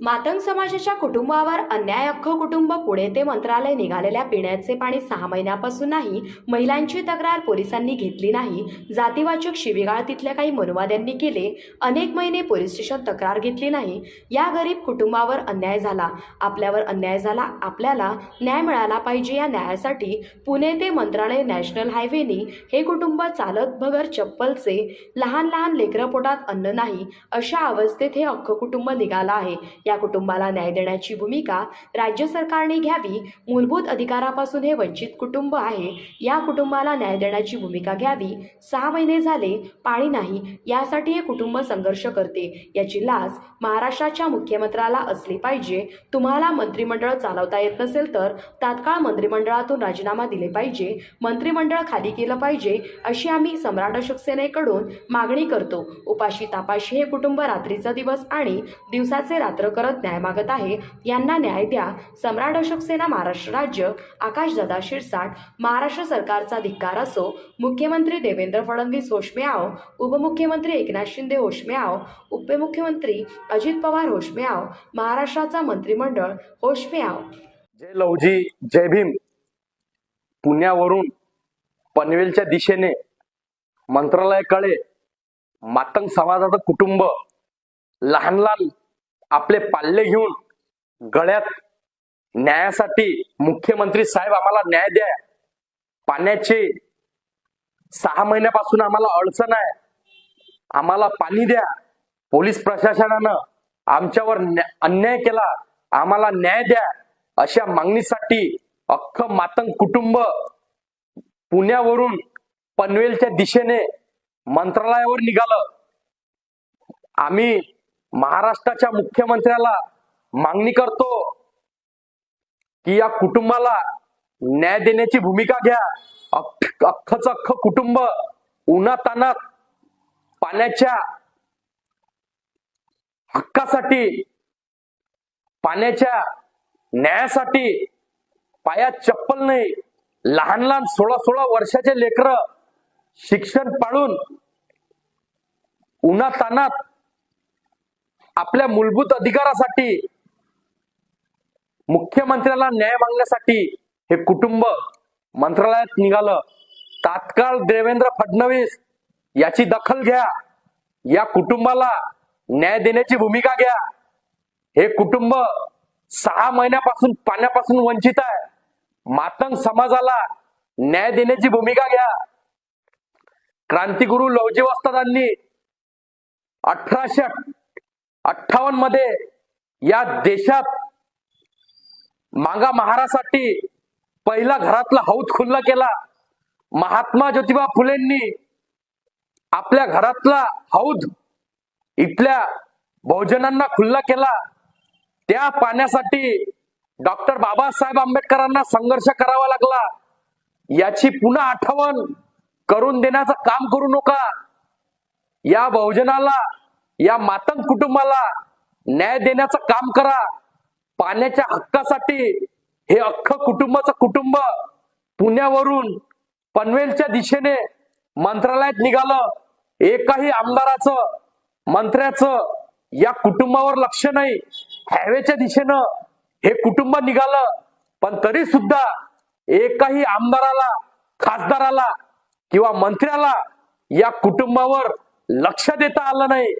मातंग समाजाच्या कुटुंबावर अन्याय अख्ख कुटुंब पुणे ते मंत्रालय निघालेल्या पिण्याचे पाणी सहा महिन्यापासूनही महिलांची तक्रार पोलिसांनी घेतली नाही. जातीवाचक शिवीगाळ तिथल्या काही मनुवाद्यांनी केले. अनेक महिने पोलीस स्टेशन तक्रार घेतली नाही. या गरीब कुटुंबावर अन्याय झाला. आपल्यावर अन्याय झाला. आपल्याला न्याय मिळाला पाहिजे या न्यायासाठी पुणे ते मंत्रालय नॅशनल हायवेनी हे कुटुंब चालत भगर चप्पलचे लहान लहान लेकरं पोटात अन्न नाही. अशा अवस्थेत हे अख्खं कुटुंब निघालं आहे. या कुटुंबाला न्याय देण्याची भूमिका राज्य सरकारने घ्यावी मूलभूत अधिकारापासून हे वंचित कुटुंब आहे या कुटुंबाला न्याय देण्याची भूमिका घ्यावी सहा महिने झाले पाणी नाही यासाठी हे कुटुंब संघर्ष करते याची लाच महाराष्ट्राच्या मुख्यमंत्र्याला असली पाहिजे तुम्हाला मंत्रिमंडळ चालवता येत नसेल तर तात्काळ मंत्रिमंडळातून राजीनामा दिले पाहिजे मंत्रिमंडळ खाली केलं पाहिजे अशी आम्ही सम्राट अशोक सेनेकडून मागणी करतो उपाशी तापाशी हे कुटुंब रात्रीचा दिवस आणि दिवसाचे रात्र करत न्याय मागत आहे यांना न्याय द्या. सम्राट अशोक सेना महाराष्ट्र राज्य आकाशदादा शिरसाट महाराष्ट्र सरकारचा धिक्कार असो मुख्यमंत्री देवेंद्र फडणवीस होशमे उपमुख्यमंत्री एकनाथ शिंदे होशमे उपमुख्यमंत्री अजित पवार होशमे महाराष्ट्राचा मंत्रिमंडळ होशमे जय लवजी जय भीम. पुण्यावरून पनवेलच्या दिशेने मंत्रालयाकडे मातंग समाजाचं कुटुंब लहान लहान आपले पाल्ले घेऊन गळ्यात न्यायासाठी मुख्यमंत्री साहेब आम्हाला न्याय द्या. पाण्याचे सहा महिन्यापासून आम्हाला अडचण आहे. आम्हाला पाणी द्या. पोलीस प्रशासनानं आमच्यावर न्या- अन्याय केला. आम्हाला न्याय द्या. अशा मागणीसाठी अख्ख मातंग कुटुंब पुण्यावरून पनवेलच्या दिशेने मंत्रालयावर निघालं. आम्ही महाराष्ट्राच्या मुख्यमंत्र्याला मागणी करतो की या कुटुंबाला न्याय देण्याची भूमिका घ्या. अख्ख अख्खच अख्ख कुटुंब उन्हातानात पाण्याच्या हक्कासाठी पाण्याच्या न्यायासाठी पायात चप्पल नाही लहान लहान सोळा सोळा वर्षाचे लेकर शिक्षण पाळून उन्हातानात आपल्या मूलभूत अधिकारासाठी मुख्यमंत्र्याला न्याय मागण्यासाठी हे कुटुंब मंत्रालयात निघालं. तात्काळ देवेंद्र फडणवीस याची दखल घ्या. या कुटुंबाला न्याय देण्याची भूमिका घ्या. हे कुटुंब सहा महिन्यापासून पाण्यापासून वंचित आहे. मातंग समाजाला न्याय देण्याची भूमिका घ्या. क्रांतिगुरु लवजी वस्तादांनी अठराशे अठ्ठावन्नमध्ये या देशात मागा महारासाठी पहिला घरातला हौद खुल्ला केला. महात्मा ज्योतिबा फुलेंनी आपल्या घरातला हौद इथल्या बहुजनांना खुल्ला केला. त्या पाण्यासाठी डॉक्टर बाबासाहेब आंबेडकरांना संघर्ष करावा लागला. याची पुन्हा आठवण करून देण्याचं काम करू नका. या बहुजनाला या मातंग कुटुंबाला न्याय देण्याचं काम करा. पाण्याच्या हक्कासाठी हे अख्खं कुटुंबाचं कुटुंब पुण्यावरून पनवेलच्या दिशेने मंत्रालयात निघालं. एकाही आमदाराचं मंत्र्याचं या कुटुंबावर लक्ष नाही. हायवेच्या दिशेनं हे कुटुंब निघालं. पण तरी सुद्धा एकाही आमदाराला खासदाराला किंवा मंत्र्याला या कुटुंबावर लक्ष देता आलं नाही.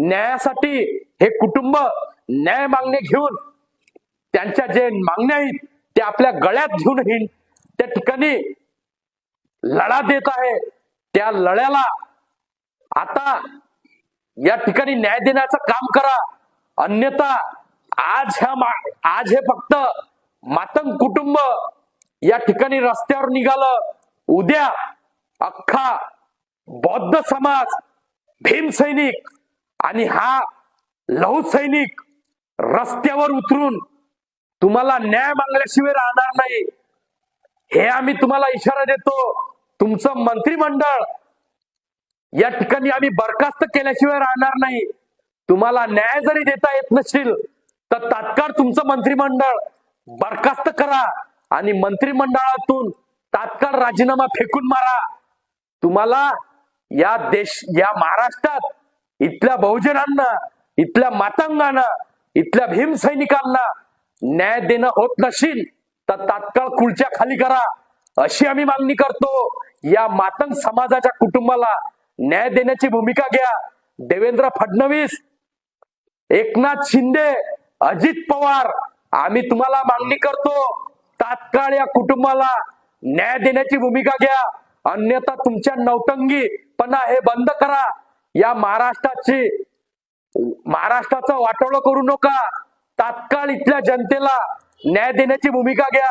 न्यायासाठी हे कुटुंब न्याय मागणे घेऊन त्यांच्या जे मागण्या आहेत ते आपल्या गळ्यात घेऊन येईल. त्या ठिकाणी लढा देत आहे. त्या लढ्याला आता या ठिकाणी न्याय देण्याचं काम करा. अन्यथा आज ह्या मा- आज हे फक्त मातंग कुटुंब या ठिकाणी रस्त्यावर निघालं. उद्या अख्खा बौद्ध समाज भीम सैनिक आणि हा लहू सैनिक रस्त्यावर उतरून तुम्हाला न्याय मागल्याशिवाय राहणार नाही. हे आम्ही तुम्हाला इशारा देतो. तुमचं मंत्रिमंडळ या ठिकाणी आम्ही बरखास्त केल्याशिवाय राहणार नाही. तुम्हाला न्याय जरी देता येत नसेल तर तात्काळ तुमचं मंत्रिमंडळ बरखास्त करा आणि मंत्रिमंडळातून तात्काळ राजीनामा फेकून मारा. तुम्हाला या देश या महाराष्ट्रात इथल्या बहुजनांना इथल्या मातांगांना इथल्या भीमसैनिकांना न्याय देणं होत नशील तर तात्काळ खुर्च्या खाली करा. अशी आम्ही मागणी करतो. या मातंग समाजाच्या कुटुंबाला न्याय देण्याची भूमिका घ्या. देवेंद्र फडणवीस एकनाथ शिंदे अजित पवार आम्ही तुम्हाला मागणी करतो. तात्काळ या कुटुंबाला न्याय देण्याची भूमिका घ्या. अन्यथा तुमच्या नौटंगीपणा हे बंद करा. या महाराष्ट्राची महाराष्ट्राचं वाटोळं करू नका. तात्काळ इथल्या जनतेला न्याय देण्याची भूमिका घ्या.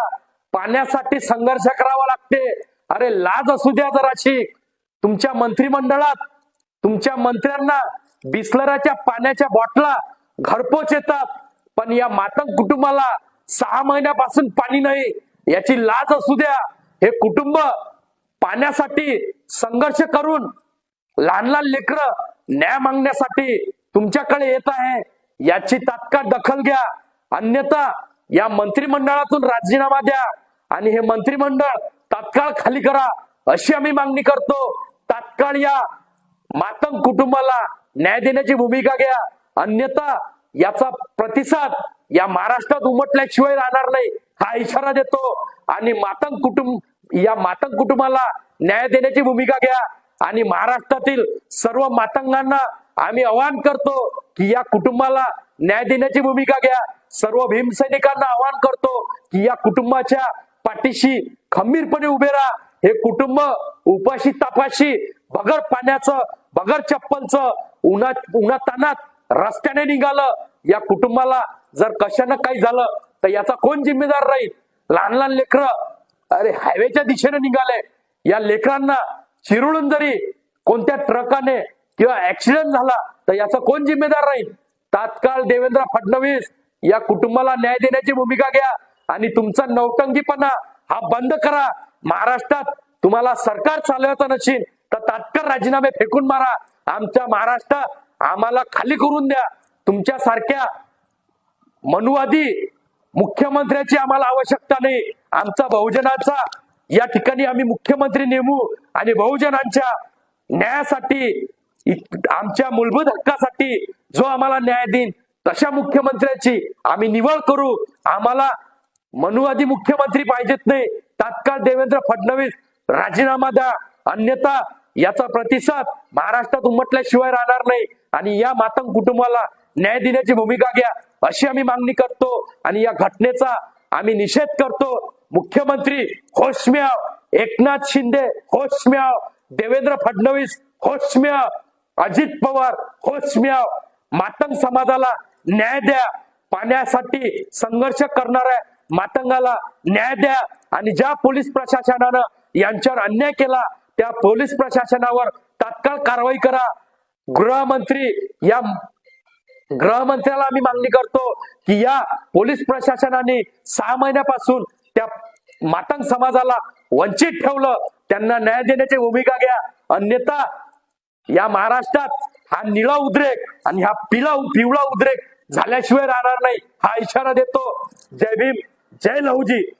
पाण्यासाठी संघर्ष करावा लागते. अरे लाज असू द्या जराशी. तुमच्या मंत्रिमंडळात तुमच्या मंत्र्यांना बिस्लराच्या पाण्याच्या बॉटला घरपोच येतात. पण या मातंग कुटुंबाला सहा महिन्यापासून पाणी नाही. याची लाज असू द्या. हे कुटुंब पाण्यासाठी संघर्ष करून लहान लहान लेकर न्याय मागण्यासाठी तुमच्याकडे येत आहे याची तात्काळ दखल घ्या. अन्यथा या मंत्रिमंडळातून राजीनामा द्या आणि हे मंत्रिमंडळ तात्काळ खाली करा अशी आम्ही मागणी करतो. तात्काळ या मातंग कुटुंबाला न्याय देण्याची भूमिका घ्या. अन्यथा याचा प्रतिसाद या महाराष्ट्रात उमटल्याशिवाय राहणार नाही हा इशारा देतो. आणि मातंग कुटुंब या मातंग कुटुंबाला न्याय देण्याची भूमिका घ्या. आणि महाराष्ट्रातील सर्व मातंगांना आम्ही आवाहन करतो की या कुटुंबाला न्याय देण्याची भूमिका घ्या. सर्व भीमसैनिकांना आवाहन करतो की या कुटुंबाच्या पाठीशी खंबीरपणे उभे राहा. हे कुटुंब उपाशी तापाशी बगर पाण्याचं बगर चप्पलचं उन्हात उन्हातानात रस्त्याने निघालं. या कुटुंबाला जर कशानं काही झालं तर याचा कोण जिम्मेदार राहील? लहान लहान लेकर अरे हायवेच्या दिशेने निघाले. या लेकरांना चिरळून जरी कोणत्या ट्रकाने किंवा ऍक्सिडेंट झाला तर याचा कोण जिम्मेदार राहील? तात्काळ देवेंद्र फडणवीस या कुटुंबाला न्याय देण्याची भूमिका घ्या आणि तुमचा नौटंकीपणा हा बंद करा. महाराष्ट्रात तुम्हाला सरकार चालवायचं नसेल तर तात्काळ राजीनामे फेकून मारा. आमच्या महाराष्ट्र आम्हाला खाली करून द्या. तुमच्या सारख्या मनुवादी मुख्यमंत्र्याची आम्हाला आवश्यकता नाही. आमचा बहुजनाचा या ठिकाणी आम्ही मुख्यमंत्री नेमू आणि बहुजनांच्या न्यायासाठी आमच्या मूलभूत हक्कासाठी जो आम्हाला न्याय देईन तशा मुख्यमंत्र्याची आम्ही निवड करू. आम्हाला मनुवादी मुख्यमंत्री पाहिजेत नाही. तात्काळ देवेंद्र फडणवीस राजीनामा द्या. अन्यथा याचा प्रतिसाद महाराष्ट्रात उमटल्याशिवाय राहणार नाही. आणि या मातंग कुटुंबाला न्याय देण्याची भूमिका घ्या अशी आम्ही मागणी करतो. आणि या घटनेचा आम्ही निषेध करतो. मुख्यमंत्री होशम्याव एकनाथ शिंदे होशम्याव देवेंद्र फडणवीस होशम्याव अजित पवार होशम्याव. मातंग समाजाला न्याय द्या. पाण्यासाठी संघर्ष करणाऱ्या मातंगाला न्याय द्या. आणि ज्या पोलीस प्रशासनानं यांच्यावर अन्याय केला त्या पोलीस प्रशासनावर तात्काळ कारवाई करा. गृहमंत्री या गृहमंत्र्याला आम्ही मागणी करतो की या पोलीस प्रशासनाने सहा महिन्यापासून त्या मातंग समाजाला वंचित ठेवलं. त्यांना न्याय देण्याची भूमिका घ्या. अन्यथा या महाराष्ट्रात हा निळा उद्रेक आणि हा पिला पिवळा उद्रेक झाल्याशिवाय राहणार नाही. हा इशारा देतो. जय भीम जय लहुजी.